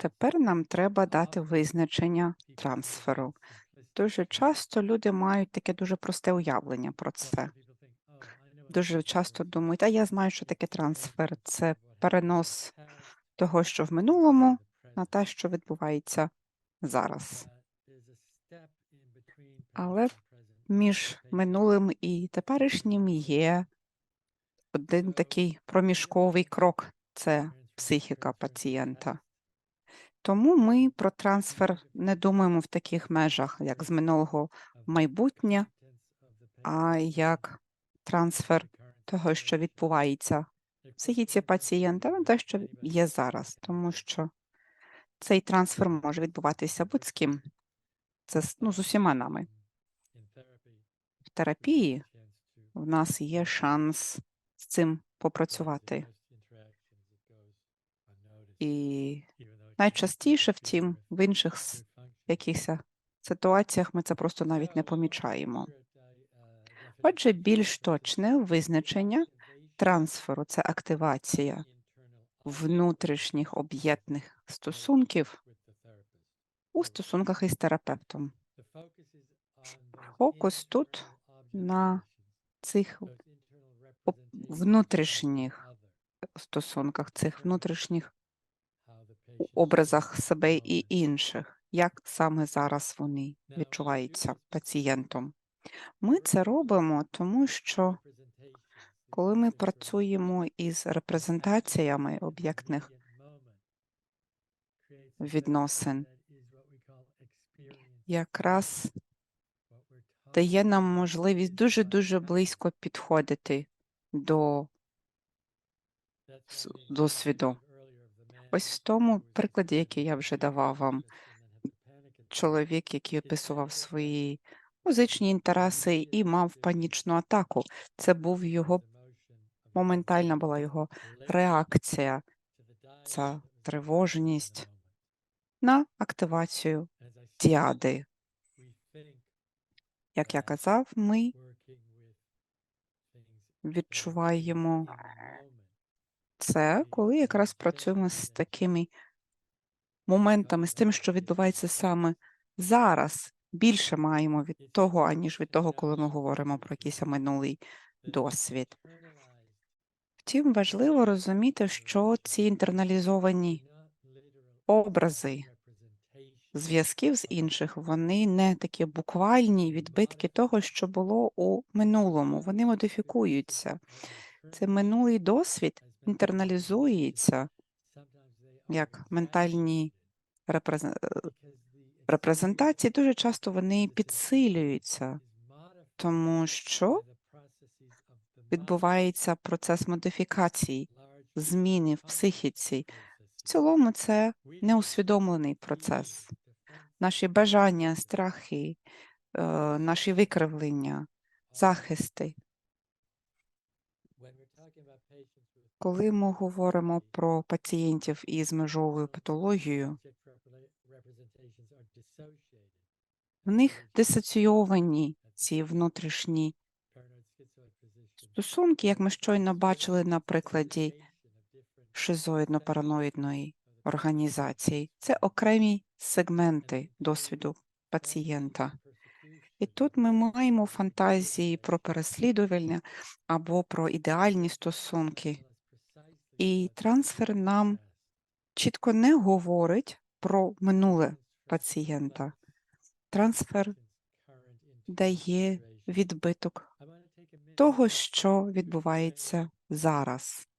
Тепер нам треба дати визначення трансферу. Дуже часто люди мають таке дуже просте уявлення про це. Дуже часто думають, а я знаю, що таке трансфер. Це перенос того, що в минулому, на те, що відбувається зараз. Але Між минулим і теперішнім є один такий проміжковий крок це психіка пацієнта. Тому ми про трансфер не думаємо в таких межах, як з минулого майбутнє, а як трансфер того, що відбувається в психіці пацієнта, на те, що є зараз, тому що цей трансфер може відбуватися будь-ким, Це ну, з усіма нами. В терапії в нас є шанс з цим попрацювати. І найчастіше, втім, в інших якихось ситуаціях ми це просто навіть не помічаємо. Отже, більш точне визначення трансферу це активація внутрішніх об'єднаних стосунків у стосунках із терапевтом. Фокус тут на цих внутрішніх стосунках, цих внутрішніх образах себе і інших, як саме зараз вони відчуваються пацієнтом. Ми це робимо, тому що коли ми працюємо із репрезентаціями об'єктних відносин, якраз дає нам можливість дуже-дуже близько підходити до досвіду. Ось в тому прикладі, який я вже давав вам, чоловік, який описував свої музичні інтереси і мав панічну атаку. Це був його моментальна була його реакція, ця тривожність на активацію діади. Як я казав, ми відчуваємо це, коли якраз працюємо з такими моментами, з тим, що відбувається саме зараз. Більше маємо від того, аніж від того, коли ми говоримо про якийсь минулий досвід. Втім, важливо розуміти, що ці інтерналізовані образи зв'язків з інших, вони не такі буквальні відбитки того, що було у минулому. Вони модифікуються. Це минулий досвід інтерналізується як ментальні репрезентації. Дуже часто вони підсилюються, тому що відбувається процес модифікацій, зміни в психіці. В цілому це неусвідомлений процес. Наші бажання, страхи, е, наші викривлення, захисти. Коли ми говоримо про пацієнтів із межовою патологією, в них дисоційовані ці внутрішні стосунки, як ми щойно бачили на прикладі шизоїдно-параноїдної організації. Це окремі сегменти досвіду пацієнта. І тут ми маємо фантазії про переслідувальня або про ідеальні стосунки. І трансфер нам чітко не говорить про минуле пацієнта. Трансфер дає відбиток того, що відбувається зараз.